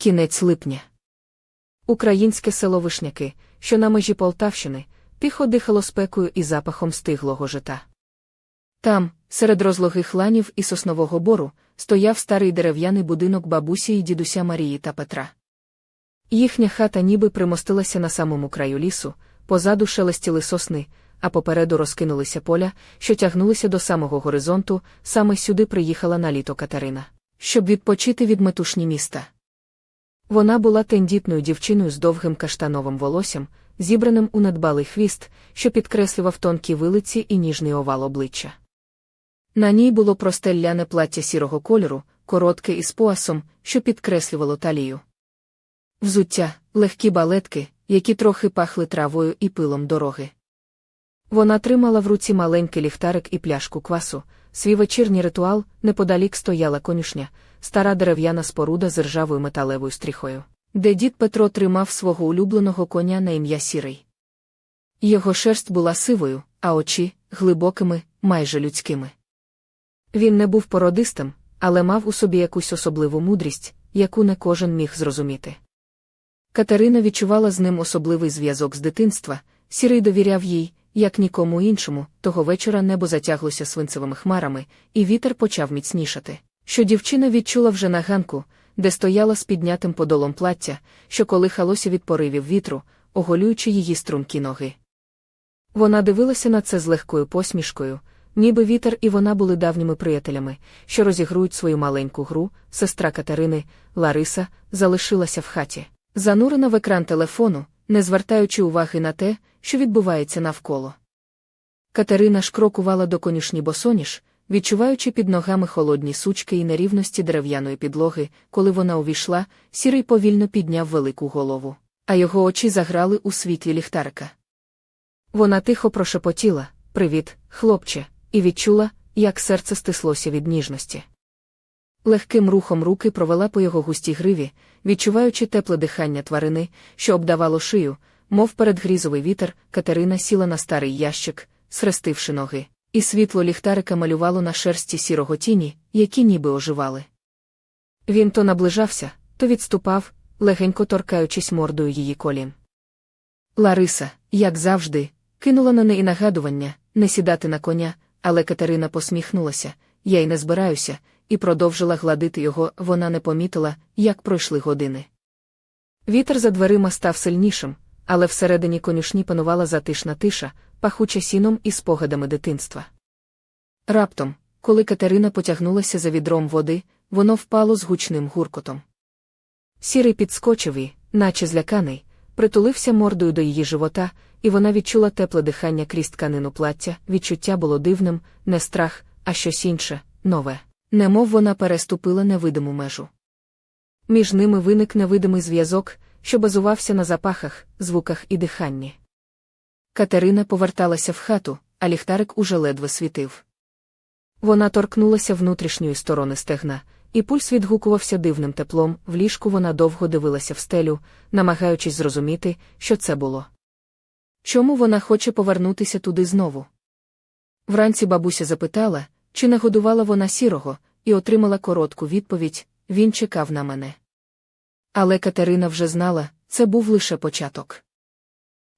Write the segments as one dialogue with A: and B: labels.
A: Кінець липня. Українське село Вишняки, що на межі Полтавщини, тихо дихало спекою і запахом стиглого жита. Там, серед розлогих ланів і соснового бору, стояв старий дерев'яний будинок бабусі і дідуся Марії та Петра. Їхня хата ніби примостилася на самому краю лісу, позаду шелестіли сосни, а попереду розкинулися поля, що тягнулися до самого горизонту, саме сюди приїхала на літо Катерина, щоб відпочити від метушні міста. Вона була тендітною дівчиною з довгим каштановим волоссям, зібраним у недбалий хвіст, що підкреслював тонкі вилиці і ніжний овал обличчя. На ній було просте ляне плаття сірого кольору, коротке із поясом, що підкреслювало талію. Взуття, легкі балетки, які трохи пахли травою і пилом дороги. Вона тримала в руці маленький ліхтарик і пляшку квасу, свій вечірній ритуал неподалік стояла конюшня, стара дерев'яна споруда з ржавою металевою стріхою, де дід Петро тримав свого улюбленого коня на ім'я Сірий. Його шерсть була сивою, а очі глибокими, майже людськими. Він не був породистим, але мав у собі якусь особливу мудрість, яку не кожен міг зрозуміти. Катерина відчувала з ним особливий зв'язок з дитинства, сірий довіряв їй, як нікому іншому, того вечора небо затяглося свинцевими хмарами, і вітер почав міцнішати. Що дівчина відчула вже на ганку, де стояла з піднятим подолом плаття, що колихалося від поривів вітру, оголюючи її стрункі ноги. Вона дивилася на це з легкою посмішкою, ніби вітер і вона були давніми приятелями, що розігрують свою маленьку гру, сестра Катерини, Лариса, залишилася в хаті, занурена в екран телефону, не звертаючи уваги на те, що відбувається навколо. Катерина ж крокувала до конюшні босоніж, відчуваючи під ногами холодні сучки і нерівності дерев'яної підлоги, коли вона увійшла, сірий повільно підняв велику голову, а його очі заграли у світлі ліхтарика. Вона тихо прошепотіла Привіт, хлопче, і відчула, як серце стислося від ніжності. Легким рухом руки провела по його густій гриві, відчуваючи тепле дихання тварини, що обдавало шию, мов передгрізовий вітер, Катерина сіла на старий ящик, схрестивши ноги, і світло ліхтарика малювало на шерсті сірого тіні, які ніби оживали. Він то наближався, то відступав, легенько торкаючись мордою її колін. Лариса, як завжди, кинула на неї нагадування не сідати на коня, але Катерина посміхнулася, я й не збираюся, і продовжила гладити його, вона не помітила, як пройшли години. Вітер за дверима став сильнішим, але всередині конюшні панувала затишна тиша, пахуча сіном і спогадами дитинства. Раптом, коли Катерина потягнулася за відром води, воно впало з гучним гуркотом. Сірий підскочив і, наче зляканий, притулився мордою до її живота, і вона відчула тепле дихання крізь тканину плаття, відчуття було дивним, не страх, а щось інше, нове, немов вона переступила невидиму межу. Між ними виник невидимий зв'язок, що базувався на запахах, звуках і диханні. Катерина поверталася в хату, а ліхтарик уже ледве світив. Вона торкнулася внутрішньої сторони стегна, і пульс відгукувався дивним теплом, в ліжку вона довго дивилася в стелю, намагаючись зрозуміти, що це було. Чому вона хоче повернутися туди знову? Вранці бабуся запитала, чи не годувала вона сірого, і отримала коротку відповідь він чекав на мене. Але Катерина вже знала, це був лише початок.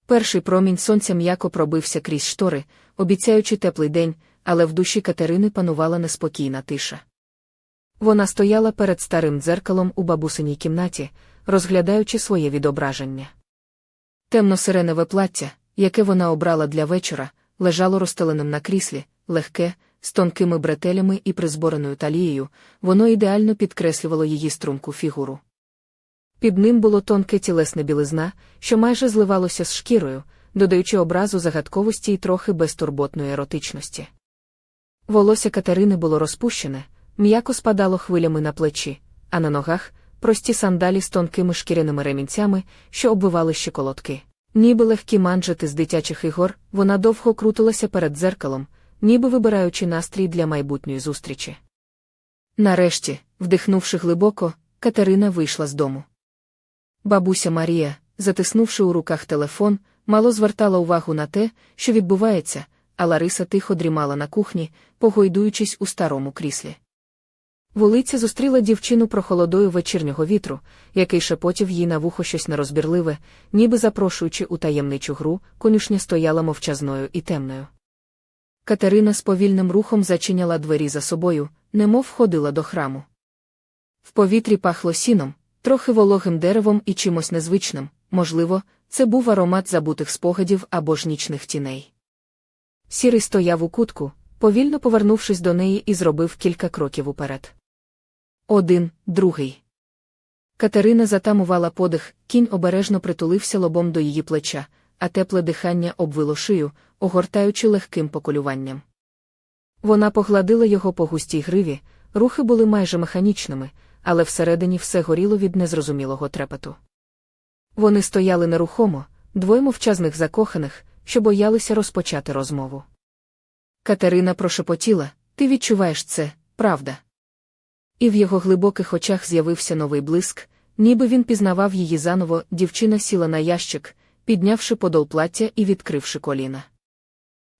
A: Перший промінь сонця м'яко пробився крізь штори, обіцяючи теплий день, але в душі Катерини панувала неспокійна тиша. Вона стояла перед старим дзеркалом у бабусиній кімнаті, розглядаючи своє відображення. Темно-сиреневе плаття, яке вона обрала для вечора, лежало розстеленим на кріслі, легке, з тонкими бретелями і призбореною талією, воно ідеально підкреслювало її струнку фігуру. Під ним було тонке тілесне білизна, що майже зливалося з шкірою, додаючи образу загадковості і трохи безтурботної еротичності. Волосся Катерини було розпущене, м'яко спадало хвилями на плечі, а на ногах прості сандалі з тонкими шкіряними ремінцями, що обвивали щеколотки. Ніби легкі манжети з дитячих ігор, вона довго крутилася перед дзеркалом, ніби вибираючи настрій для майбутньої зустрічі. Нарешті, вдихнувши глибоко, Катерина вийшла з дому. Бабуся Марія, затиснувши у руках телефон, мало звертала увагу на те, що відбувається, а Лариса тихо дрімала на кухні, погойдуючись у старому кріслі. Вулиця зустріла дівчину прохолодою вечірнього вітру, який шепотів їй на вухо щось нерозбірливе, ніби запрошуючи у таємничу гру, конюшня стояла мовчазною і темною. Катерина з повільним рухом зачиняла двері за собою, немов ходила до храму. В повітрі пахло сіном, трохи вологим деревом і чимось незвичним, можливо, це був аромат забутих спогадів або ж нічних тіней. Сірий стояв у кутку, повільно повернувшись до неї і зробив кілька кроків уперед. Один, другий. Катерина затамувала подих, кінь обережно притулився лобом до її плеча, а тепле дихання обвило шию, огортаючи легким поколюванням. Вона погладила його по густій гриві, рухи були майже механічними, але всередині все горіло від незрозумілого трепету. Вони стояли нерухомо, двоє мовчазних закоханих, що боялися розпочати розмову. Катерина прошепотіла ти відчуваєш це, правда? І в його глибоких очах з'явився новий блиск, ніби він пізнавав її заново, дівчина сіла на ящик, піднявши подол плаття і відкривши коліна.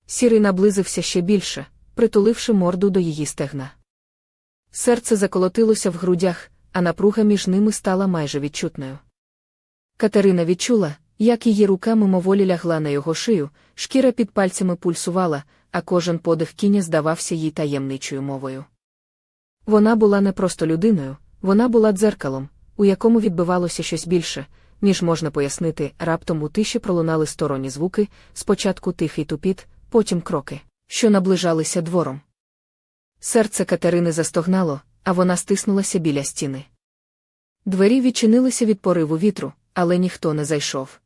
A: Сірий наблизився ще більше, притуливши морду до її стегна. Серце заколотилося в грудях, а напруга між ними стала майже відчутною. Катерина відчула, як її рука мимоволі лягла на його шию, шкіра під пальцями пульсувала, а кожен подих кіня здавався їй таємничою мовою. Вона була не просто людиною, вона була дзеркалом, у якому відбивалося щось більше, ніж можна пояснити, раптом у тиші пролунали сторонні звуки, спочатку тихий тупіт, потім кроки, що наближалися двором. Серце Катерини застогнало, а вона стиснулася біля стіни. Двері відчинилися від пориву вітру, але ніхто не зайшов.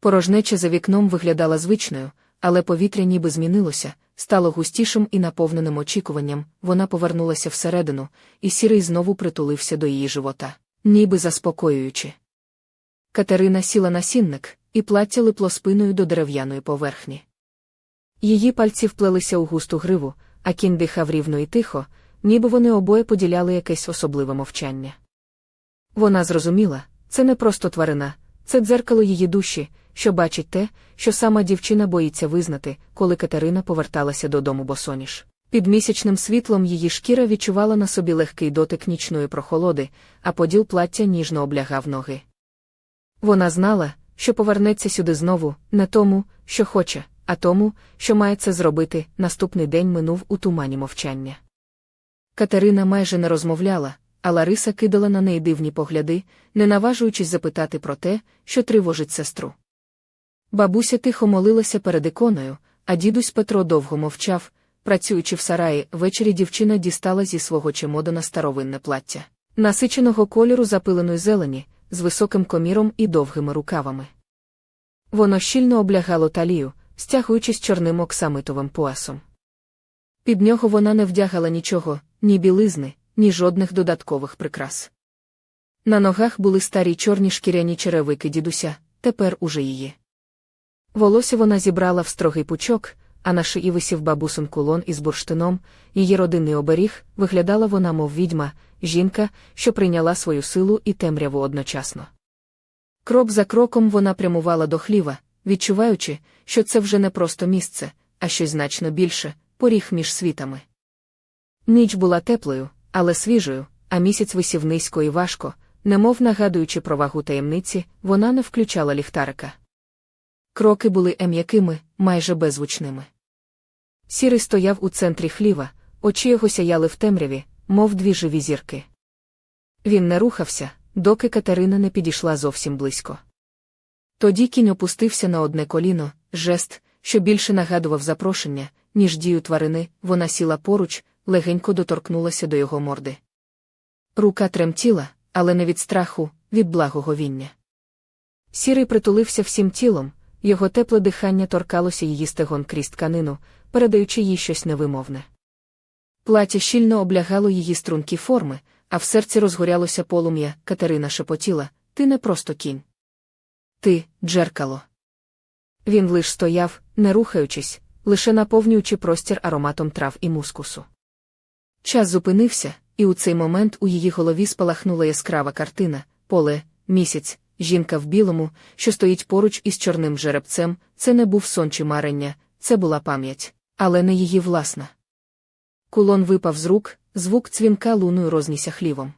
A: Порожнеча за вікном виглядала звичною, але повітря ніби змінилося, стало густішим і наповненим очікуванням, вона повернулася всередину, і сірий знову притулився до її живота, ніби заспокоюючи. Катерина сіла на сінник, і плаття липло спиною до дерев'яної поверхні. Її пальці вплелися у густу гриву, а кінь дихав рівно і тихо, ніби вони обоє поділяли якесь особливе мовчання. Вона зрозуміла, це не просто тварина, це дзеркало її душі, що бачить те, що сама дівчина боїться визнати, коли Катерина поверталася додому босоніж. Під місячним світлом її шкіра відчувала на собі легкий дотик нічної прохолоди, а поділ плаття ніжно облягав ноги. Вона знала, що повернеться сюди знову, не тому, що хоче, а тому, що має це зробити, наступний день минув у тумані мовчання. Катерина майже не розмовляла, а Лариса кидала на неї дивні погляди, не наважуючись запитати про те, що тривожить сестру. Бабуся тихо молилася перед іконою, а дідусь Петро довго мовчав. Працюючи в сараї, ввечері дівчина дістала зі свого чемодана старовинне плаття, насиченого кольору запиленої зелені, з високим коміром і довгими рукавами. Воно щільно облягало талію, стягуючись чорним оксамитовим поясом. Під нього вона не вдягала нічого, ні білизни, ні жодних додаткових прикрас. На ногах були старі чорні шкіряні черевики дідуся, тепер уже її. Волосся вона зібрала в строгий пучок, а на шиї висів бабусин кулон із бурштином, її родинний оберіг, виглядала вона, мов відьма, жінка, що прийняла свою силу і темряву одночасно. Крок за кроком вона прямувала до хліва, відчуваючи, що це вже не просто місце, а щось значно більше поріг між світами. Ніч була теплою, але свіжою, а місяць висів низько і важко, немов нагадуючи про вагу таємниці, вона не включала ліхтарика. Кроки були ем'якими, майже беззвучними. Сірий стояв у центрі хліва, очі його сяяли в темряві, мов дві живі зірки. Він не рухався, доки Катерина не підійшла зовсім близько. Тоді кінь опустився на одне коліно, жест, що більше нагадував запрошення, ніж дію тварини, вона сіла поруч, легенько доторкнулася до його морди. Рука тремтіла, але не від страху, від благоговіння. Сірий притулився всім тілом, його тепле дихання торкалося її стегон крізь тканину, передаючи їй щось невимовне. Плаття щільно облягало її стрункі форми, а в серці розгорялося полум'я, Катерина шепотіла ти не просто кінь. Ти, джеркало. Він лиш стояв, не рухаючись, лише наповнюючи простір ароматом трав і мускусу. Час зупинився, і у цей момент у її голові спалахнула яскрава картина, поле, місяць, жінка в білому, що стоїть поруч із чорним жеребцем, це не був сон чи марення, це була пам'ять, але не її власна. Кулон випав з рук, звук дзвінка луною рознісся хлівом.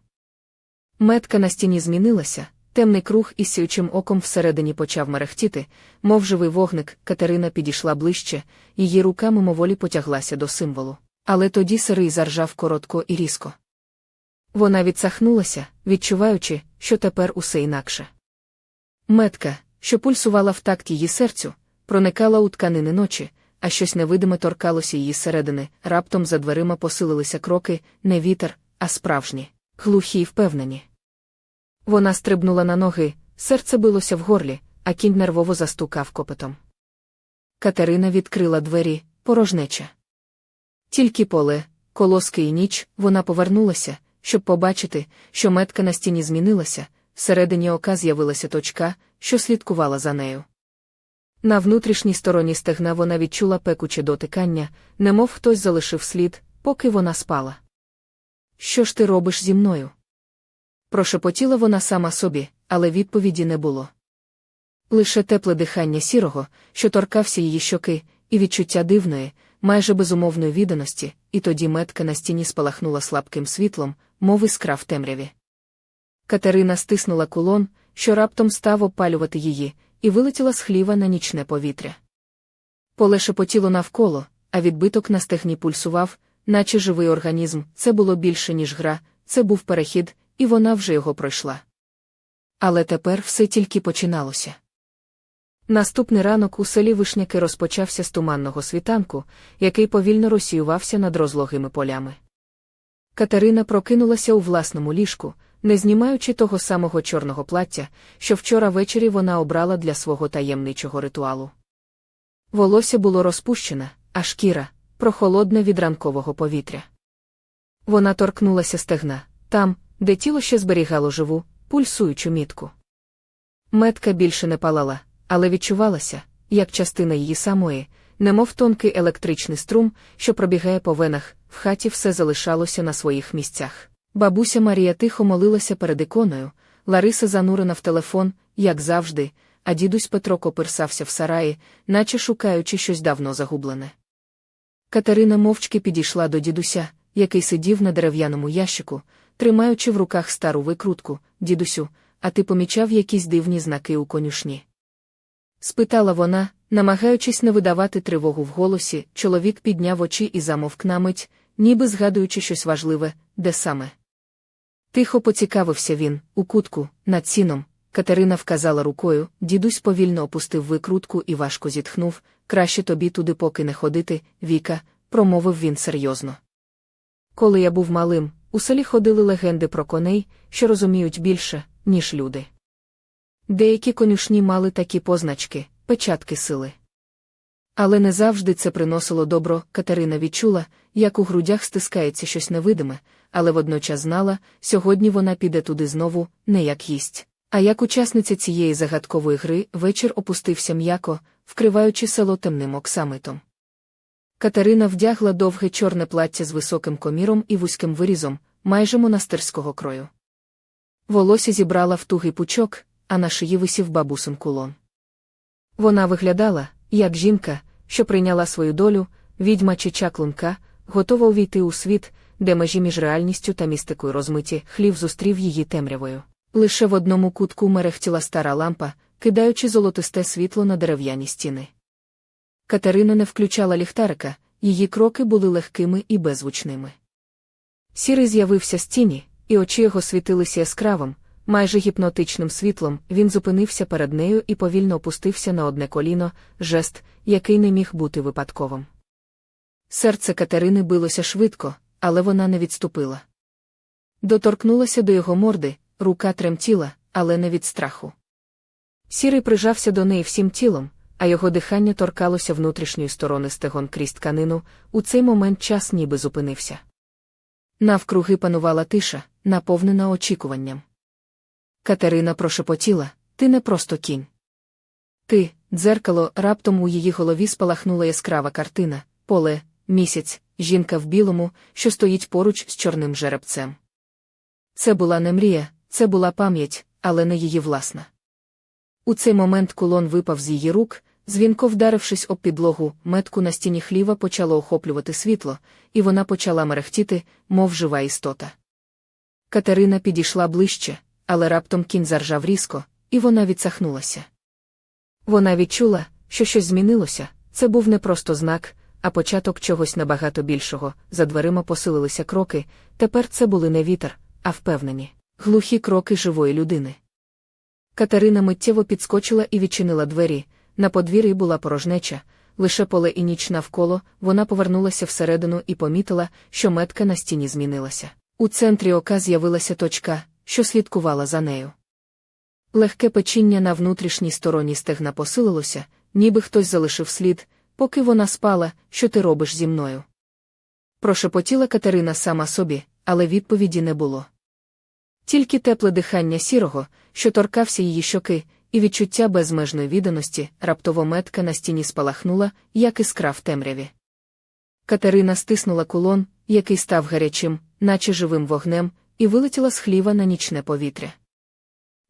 A: Метка на стіні змінилася, темний круг із сіючим оком всередині почав мерехтіти, мов живий вогник, Катерина підійшла ближче, її рука мимоволі потяглася до символу. Але тоді сирий заржав коротко і різко. Вона відсахнулася, відчуваючи, що тепер усе інакше. Метка, що пульсувала в такт її серцю, проникала у тканини ночі, а щось невидиме торкалося її середини, раптом за дверима посилилися кроки, не вітер, а справжні, глухі й впевнені. Вона стрибнула на ноги, серце билося в горлі, а кінь нервово застукав копитом. Катерина відкрила двері, порожнеча. Тільки поле, колоски і ніч, вона повернулася, щоб побачити, що метка на стіні змінилася, всередині ока з'явилася точка, що слідкувала за нею. На внутрішній стороні стегна вона відчула пекуче дотикання, немов хтось залишив слід, поки вона спала. Що ж ти робиш зі мною? Прошепотіла вона сама собі, але відповіді не було. Лише тепле дихання сірого, що торкався її щоки, і відчуття дивної, майже безумовної відданості, і тоді метка на стіні спалахнула слабким світлом, мов іскра в темряві. Катерина стиснула кулон, що раптом став опалювати її, і вилетіла з хліва на нічне повітря. Поле шепотіло навколо, а відбиток на стегні пульсував, наче живий організм, це було більше, ніж гра, це був перехід, і вона вже його пройшла. Але тепер все тільки починалося. Наступний ранок у селі Вишняки розпочався з туманного світанку, який повільно розсіювався над розлогими полями. Катерина прокинулася у власному ліжку, не знімаючи того самого чорного плаття, що вчора ввечері вона обрала для свого таємничого ритуалу. Волосся було розпущене, а шкіра прохолодна від ранкового повітря. Вона торкнулася стегна, там, де тіло ще зберігало живу, пульсуючу мітку. Метка більше не палала, але відчувалася, як частина її самої, немов тонкий електричний струм, що пробігає по венах, в хаті все залишалося на своїх місцях. Бабуся Марія тихо молилася перед іконою, Лариса занурена в телефон, як завжди, а дідусь Петро копирсався в сараї, наче шукаючи щось давно загублене. Катерина мовчки підійшла до дідуся, який сидів на дерев'яному ящику, тримаючи в руках стару викрутку, дідусю, а ти помічав якісь дивні знаки у конюшні. Спитала вона, намагаючись не видавати тривогу в голосі, чоловік підняв очі і замовк на мить, ніби згадуючи щось важливе, де саме. Тихо поцікавився він, у кутку, над сіном. Катерина вказала рукою, дідусь повільно опустив викрутку і важко зітхнув краще тобі туди поки не ходити, Віка, промовив він серйозно. Коли я був малим, у селі ходили легенди про коней, що розуміють більше, ніж люди. Деякі конюшні мали такі позначки, печатки сили. Але не завжди це приносило добро. Катерина відчула, як у грудях стискається щось невидиме, але водночас знала, сьогодні вона піде туди знову, не як їсть. А як учасниця цієї загадкової гри вечір опустився м'яко, вкриваючи село темним оксамитом. Катерина вдягла довге чорне плаття з високим коміром і вузьким вирізом, майже монастирського крою. Волосся зібрала в тугий пучок, а на шиї висів бабусин кулон. Вона виглядала, як жінка, що прийняла свою долю, відьма чи чаклунка, готова увійти у світ, де межі між реальністю та містикою розмиті, хлів зустрів її темрявою. Лише в одному кутку мерехтіла стара лампа, кидаючи золотисте світло на дерев'яні стіни. Катерина не включала ліхтарика, її кроки були легкими і беззвучними. Сірий з'явився з тіні, і очі його світилися яскравим, майже гіпнотичним світлом, він зупинився перед нею і повільно опустився на одне коліно, жест, який не міг бути випадковим. Серце Катерини билося швидко, але вона не відступила. Доторкнулася до його морди, рука тремтіла, але не від страху. Сірий прижався до неї всім тілом, а його дихання торкалося внутрішньої сторони стегон крізь тканину, у цей момент час ніби зупинився. Навкруги панувала тиша, наповнена очікуванням. Катерина прошепотіла ти не просто кінь. Ти, дзеркало, раптом у її голові спалахнула яскрава картина, поле, місяць, жінка в білому, що стоїть поруч з чорним жеребцем. Це була не мрія, це була пам'ять, але не її власна. У цей момент кулон випав з її рук, Дзвінко вдарившись об підлогу, метку на стіні хліва почало охоплювати світло, і вона почала мерехтіти, мов жива істота. Катерина підійшла ближче, але раптом кінь заржав різко, і вона відсахнулася. Вона відчула, що щось змінилося, це був не просто знак, а початок чогось набагато більшого. За дверима посилилися кроки, тепер це були не вітер, а впевнені, глухі кроки живої людини. Катерина миттєво підскочила і відчинила двері. На подвір'ї була порожнеча, лише поле і ніч навколо, вона повернулася всередину і помітила, що метка на стіні змінилася. У центрі ока з'явилася точка, що слідкувала за нею. Легке печіння на внутрішній стороні стегна посилилося, ніби хтось залишив слід, поки вона спала, що ти робиш зі мною. Прошепотіла Катерина сама собі, але відповіді не було. Тільки тепле дихання сірого, що торкався її щоки, і відчуття безмежної відданості, раптово метка на стіні спалахнула, як іскра в темряві. Катерина стиснула кулон, який став гарячим, наче живим вогнем, і вилетіла з хліва на нічне повітря.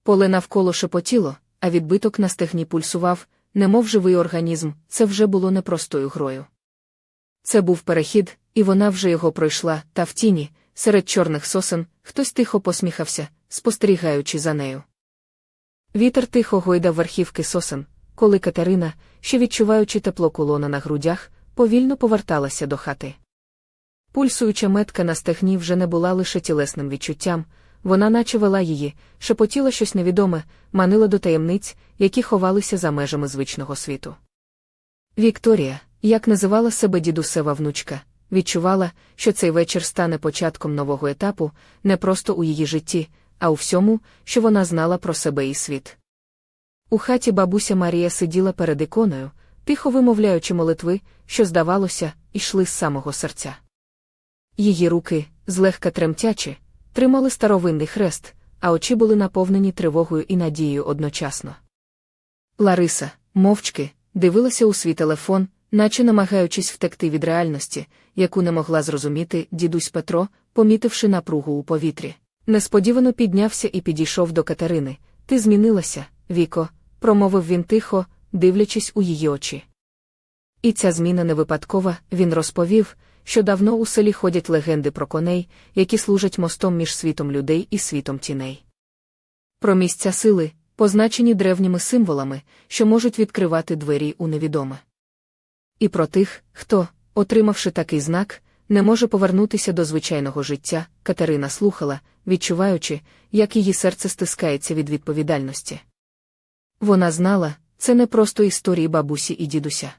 A: Поле навколо шепотіло, а відбиток на стегні пульсував, немов живий організм, це вже було непростою грою. Це був перехід, і вона вже його пройшла, та в тіні, серед чорних сосен, хтось тихо посміхався, спостерігаючи за нею. Вітер тихо гойдав верхівки сосен, коли Катерина, ще відчуваючи тепло кулона на грудях, повільно поверталася до хати. Пульсуюча метка на стегні вже не була лише тілесним відчуттям, вона наче вела її, шепотіла щось невідоме, манила до таємниць, які ховалися за межами звичного світу. Вікторія, як називала себе дідусева внучка, відчувала, що цей вечір стане початком нового етапу, не просто у її житті, а у всьому, що вона знала про себе і світ. У хаті бабуся Марія сиділа перед іконою, тихо вимовляючи молитви, що, здавалося, йшли з самого серця. Її руки, злегка тремтячі, тримали старовинний хрест, а очі були наповнені тривогою і надією одночасно. Лариса, мовчки, дивилася у свій телефон, наче намагаючись втекти від реальності, яку не могла зрозуміти дідусь Петро, помітивши напругу у повітрі. Несподівано піднявся і підійшов до Катерини. Ти змінилася, Віко, промовив він тихо, дивлячись у її очі. І ця зміна не випадкова, він розповів, що давно у селі ходять легенди про коней, які служать мостом між світом людей і світом тіней. Про місця сили, позначені древніми символами, що можуть відкривати двері у невідоме. І про тих, хто, отримавши такий знак, не може повернутися до звичайного життя, Катерина слухала, відчуваючи, як її серце стискається від відповідальності. Вона знала, це не просто історії бабусі і дідуся.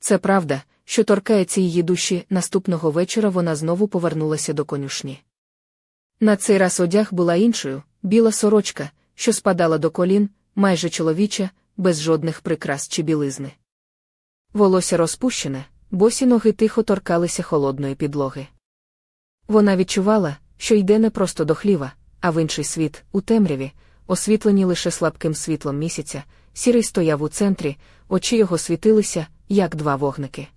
A: Це правда, що торкається її душі, наступного вечора вона знову повернулася до конюшні. На цей раз одяг була іншою, біла сорочка, що спадала до колін, майже чоловіча, без жодних прикрас чи білизни. Волосся розпущене, босі ноги тихо торкалися холодної підлоги. Вона відчувала, що йде не просто до хліва, а в інший світ, у темряві, освітлені лише слабким світлом місяця, сірий стояв у центрі, очі його світилися, як два вогники.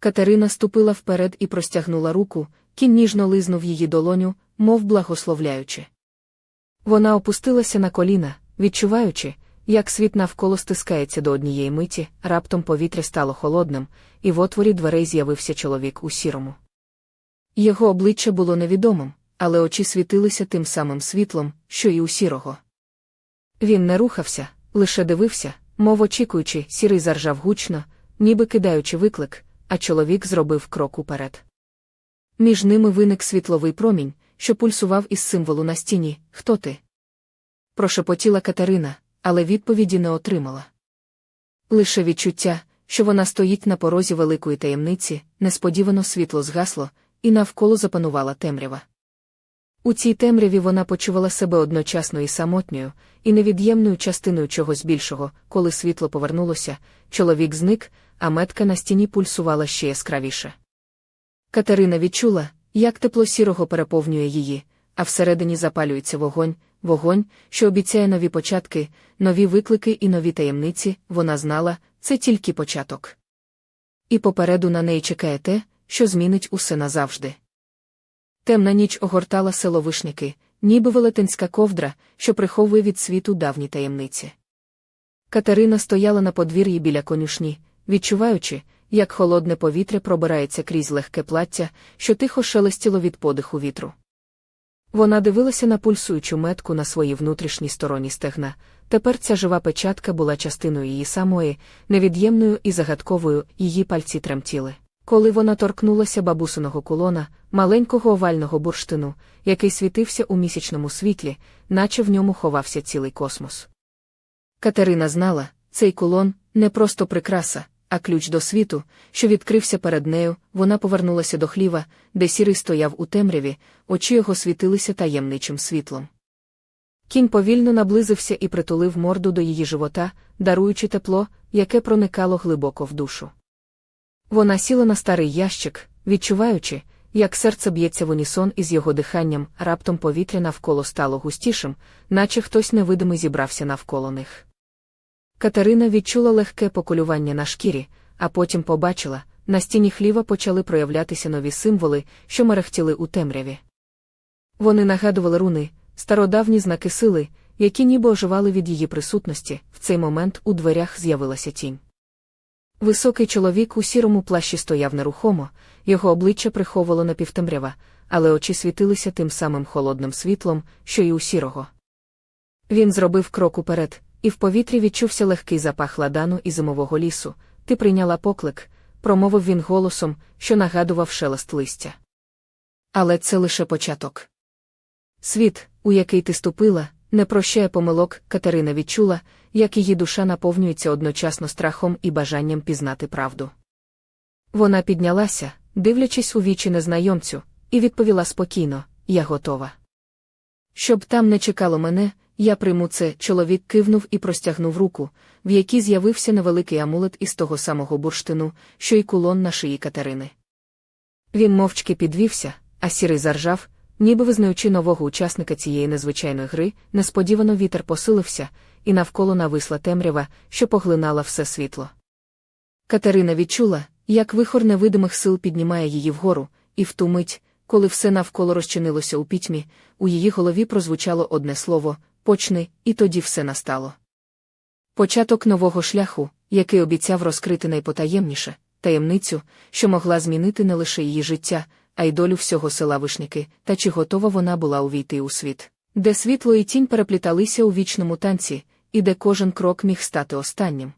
A: Катерина ступила вперед і простягнула руку, кінь ніжно лизнув її долоню, мов благословляючи. Вона опустилася на коліна, відчуваючи, як світ навколо стискається до однієї миті, раптом повітря стало холодним, і в отворі дверей з'явився чоловік у сірому. Його обличчя було невідомим, але очі світилися тим самим світлом, що й у сірого. Він не рухався, лише дивився, мов очікуючи, сірий заржав гучно, ніби кидаючи виклик, а чоловік зробив крок уперед. Між ними виник світловий промінь, що пульсував із символу на стіні Хто ти? Прошепотіла Катерина, але відповіді не отримала. Лише відчуття, що вона стоїть на порозі великої таємниці, несподівано світло згасло, і навколо запанувала темрява. У цій темряві вона почувала себе одночасно і самотньою, і невід'ємною частиною чогось більшого, коли світло повернулося, чоловік зник, а метка на стіні пульсувала ще яскравіше. Катерина відчула, як тепло сірого переповнює її, а всередині запалюється вогонь, вогонь, що обіцяє нові початки, нові виклики і нові таємниці, вона знала, це тільки початок. І попереду на неї чекає те, що змінить усе назавжди. Темна ніч огортала село Вишники, ніби велетенська ковдра, що приховує від світу давні таємниці. Катерина стояла на подвір'ї біля конюшні, відчуваючи, як холодне повітря пробирається крізь легке плаття, що тихо шелестіло від подиху вітру. Вона дивилася на пульсуючу метку на своїй внутрішній стороні стегна. Тепер ця жива печатка була частиною її самої, невід'ємною і загадковою, її пальці тремтіли. Коли вона торкнулася бабусиного кулона, маленького овального бурштину, який світився у місячному світлі, наче в ньому ховався цілий космос. Катерина знала, цей кулон не просто прикраса, а ключ до світу, що відкрився перед нею, вона повернулася до хліва, де сірий стояв у темряві, очі його світилися таємничим світлом. Кінь повільно наблизився і притулив морду до її живота, даруючи тепло, яке проникало глибоко в душу. Вона сіла на старий ящик, відчуваючи, як серце б'ється в унісон із його диханням, раптом повітря навколо стало густішим, наче хтось невидимий зібрався навколо них. Катерина відчула легке поколювання на шкірі, а потім побачила, на стіні хліва почали проявлятися нові символи, що мерехтіли у темряві. Вони нагадували руни, стародавні знаки сили, які ніби оживали від її присутності, в цей момент у дверях з'явилася тінь. Високий чоловік у сірому плащі стояв нерухомо, його обличчя приховувало напівтемрява, але очі світилися тим самим холодним світлом, що й у сірого. Він зробив крок уперед, і в повітрі відчувся легкий запах ладану і зимового лісу. Ти прийняла поклик, промовив він голосом, що нагадував шелест листя. Але це лише початок. Світ, у який ти ступила, не прощає помилок, Катерина відчула, як її душа наповнюється одночасно страхом і бажанням пізнати правду. Вона піднялася, дивлячись у вічі незнайомцю, і відповіла спокійно: Я готова. Щоб там не чекало мене, я прийму це. Чоловік кивнув і простягнув руку, в якій з'явився невеликий амулет із того самого бурштину, що й кулон на шиї Катерини. Він мовчки підвівся, а сірий заржав, ніби визнаючи нового учасника цієї незвичайної гри, несподівано вітер посилився, і навколо нависла темрява, що поглинала все світло. Катерина відчула, як вихор невидимих сил піднімає її вгору, і в ту мить, коли все навколо розчинилося у пітьмі, у її голові прозвучало одне слово почни, і тоді все настало. Початок нового шляху, який обіцяв розкрити найпотаємніше, таємницю, що могла змінити не лише її життя, а й долю всього села Вишники, та чи готова вона була увійти у світ, де світло і тінь перепліталися у вічному танці, і де кожен крок міг стати останнім.